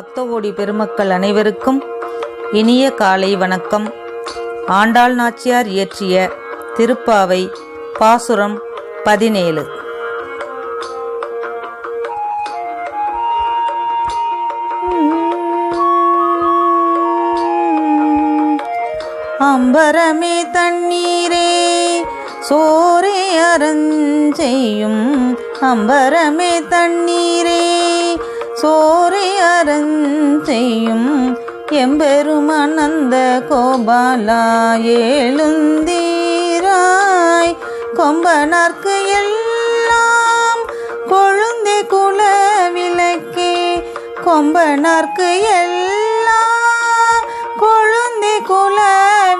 பக்தகோடி பெருமக்கள் அனைவருக்கும் இனிய காலை வணக்கம். ஆண்டாள் நாச்சியார் இயற்றிய திருப்பாவை பாசுரம் பதினேழு. அம்பரமே தண்ணீரே சோரே அறஞ்செய்யும். அம்பரமே தண்ணீரே சோரே அறஞ்செய்யும் எம்பெருமானந்த கோபாலா எழுந்தீராய். கொம்பனார்க்கு எல்லாம் கொழுந்தே குல விளக்கே. கொம்பனார்க்கு எல்லாம் கொழுந்தே குல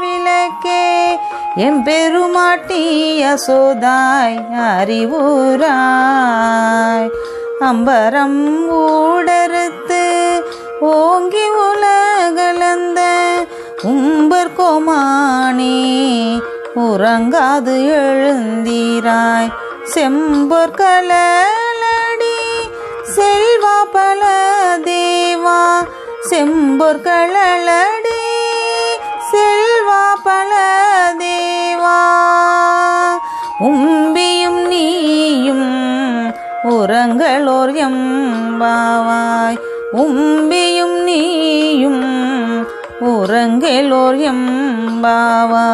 விளக்கே. எம்பெருமாட்டி யசோதாய் அறிவுராய். அம்பரம் ஊ ஓங்கி உலகலந்த உம்பர் கோமானே உறங்காது எழுந்தீராய். செம்பொர் கலலடி செல்வா பல தேவா. செம்பொர் கலலடி செல்வா பல தேவா. உம்பியும் நீயும் உறங்களோர் எம்பாவாய். உம்பி உறங்களோர் பாவா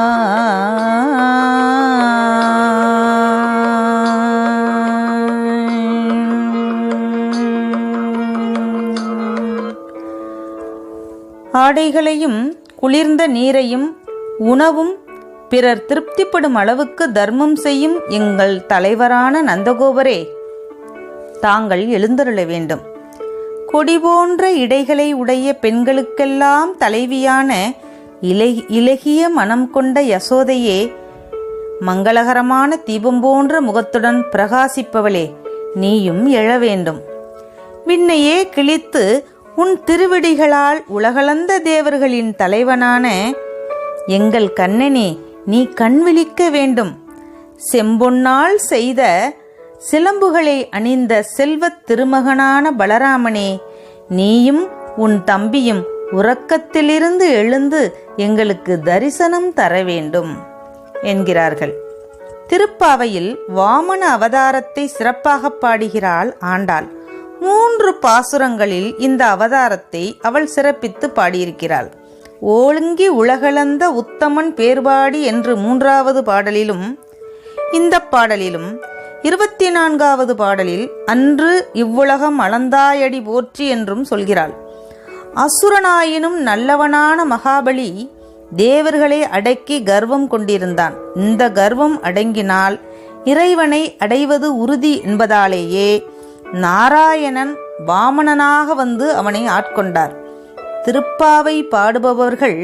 ஆடைகளையும் குளிர்ந்த நீரையும் உணவும் பிறர் திருப்திப்படும் அளவுக்கு தர்மம் செய்யும் எங்கள் தலைவரான நந்தகோபரே தாங்கள் எழுந்தருள வேண்டும். கொடி போன்ற இடைகளை உடைய பெண்களுக்கெல்லாம் தலைவியான இலை இலகிய மனம் கொண்ட யசோதையே மங்களகரமான தீபம் போன்ற முகத்துடன் பிரகாசிப்பவளே நீயும் எழ வேண்டும். விண்ணையே கிழித்து உன் திருவிடிகளால் உலகளந்த தேவர்களின் தலைவனான எங்கள் கண்ணனே நீ கண் விழிக்க வேண்டும். செம்பொன்னால் செய்த சிலம்புகளை அணிந்த செல்வத் திருமகனான பலராமனே நீயும் உன் தம்பியும் உறக்கத்திலிருந்து எழுந்து எங்களுக்கு தரிசனம் தர வேண்டும் என்கிறார்கள். திருப்பாவையில் வாமன அவதாரத்தை சிறப்பாக பாடுகிறாள் ஆண்டாள். மூன்று பாசுரங்களில் இந்த அவதாரத்தை அவள் சிறப்பித்து பாடியிருக்கிறாள். ஓழுங்கி உலகளந்த உத்தமன் பேர்பாடி என்று மூன்றாவது பாடலிலும் இந்த பாடலிலும் இருபத்தி நான்காவது பாடலில் அன்று இவ்வுலகம் அளந்தாயடி போற்றி என்றும் சொல்கிறாள். அசுரனாயினும் நல்லவனான மகாபலி தேவர்களை அடக்கி கர்வம் கொண்டிருந்தான். இந்த கர்வம் அடங்கினால் இறைவனை அடைவது உறுதி என்பதாலேயே நாராயணன் வாமனனாக வந்து அவனை ஆட்கொண்டார். திருப்பாவை பாடுபவர்கள்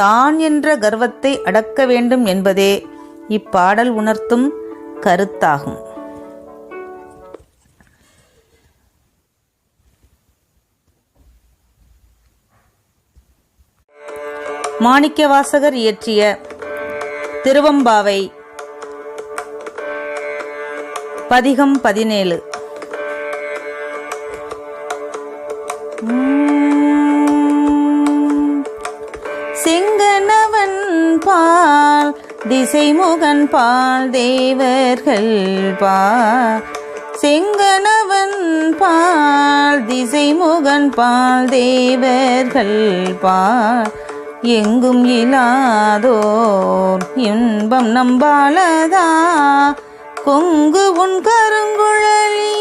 தான் என்ற கர்வத்தை அடக்க வேண்டும் என்பதே இப்பாடல் உணர்த்தும் கருத்தாகும். மாணிக்கவாசகர் இயற்றிய திருவம்பாவை. பதிகம் பதினேழு. சிங்கனவன் பால் திசைமுகன் பால் தேவர்கள் பால். செங்கனவன் பால் திசைமுகன் பால் தேவர்கள் பால். எங்கும் இல்லாதோர் இன்பம் நம்பாலதா? கொங்கு உன் கருங்குழலி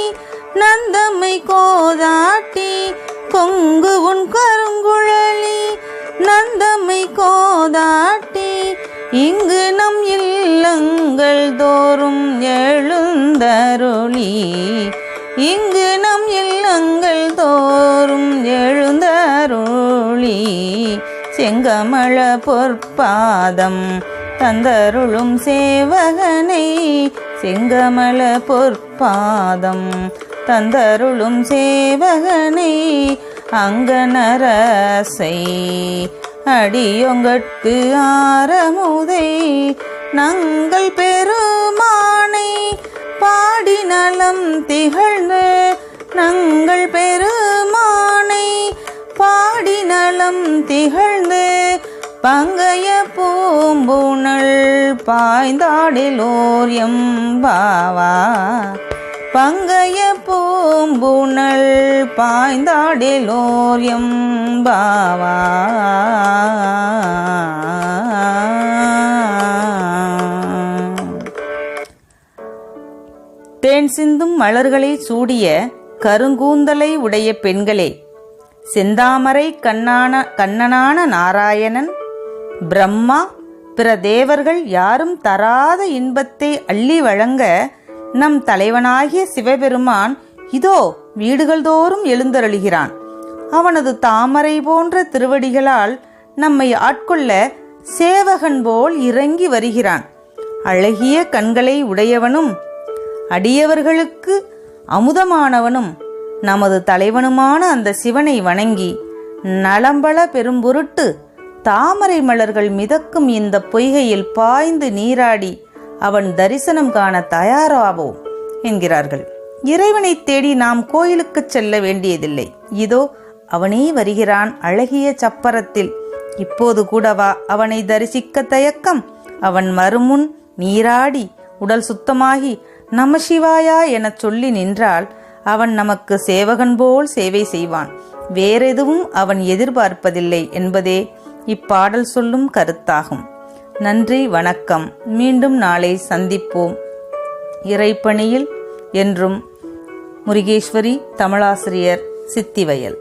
நந்தம்மை கோதாட்டி கொங்கு உன் கருங்குழலி நந்தம்மை கோதாட்டி இங்கு நம் இல்லங்கள் தோறும் எழுந்தருளி இங்கு நம் செங்கமள பொற்பாதம் தந்தருளும் சேவகனை. செங்கமல பொற்பாதம் தந்தருளும் சேவகனை. அங்கனரசை அடியொங்கட்கு ஆரமுதை. நங்கள் பெருமானை பாடி நலம் திகழ்ந்து நங்கள் பெருமானை பாடி நலம் திகழ்ந்து பங்கைய பூம்புணல் பாய்ந்தாடிலோர் எம்பாவா? பங்கைய பூம்புணல் பாய்ந்தாடிலோர் எம்பாவா? தேன் சிந்தும் மலர்களை சூடிய கருங்கூந்தலை உடைய பெண்களே செந்தாமரை கண்ணான கண்ணனான நாராயணன் பிரம்மா பிற தேவர்கள் யாரும் தராத இன்பத்தை அள்ளி வழங்க நம் தலைவனாகிய சிவபெருமான் இதோ வீடுகள் தோறும் எழுந்தருளுகிறான். அவனது தாமரை போன்ற திருவடிகளால் நம்மை ஆட்கொள்ள சேவகன் போல் இறங்கி வருகிறான். அழகிய கண்களை உடையவனும் அடியவர்களுக்கு அமுதமானவனும் நமது தலைவனுமான அந்த சிவனை வணங்கி நலம்பல பெரும்பொருட்டு தாமரை மலர்கள் மிதக்கும் இந்த பொய்கையில் பாய்ந்து நீராடி அவன் தரிசனம் காண தயாராவோம் என்கிறார்கள். இறைவனை தேடி நாம் கோயிலுக்குச் செல்ல வேண்டியதில்லை. இதோ அவனே வருகிறான் அழகிய சப்பரத்தில். இப்போது கூடவா அவனை தரிசிக்க தயக்கம்? அவன் மறுமுன் நீராடி உடல் சுத்தமாகி நம சிவாயா எனச் சொல்லி நின்றால் அவன் நமக்கு சேவகன் போல் சேவை செய்வான். வேறெதுவும் அவன் எதிர்பார்ப்பதில்லை என்பதே இப்பாடல் சொல்லும் கருத்தாகும். நன்றி வணக்கம். மீண்டும் நாளை சந்திப்போம். இறைப்பணியில் என்றும் முருகேஸ்வரி தமிழாசிரியர் சித்திவயல்.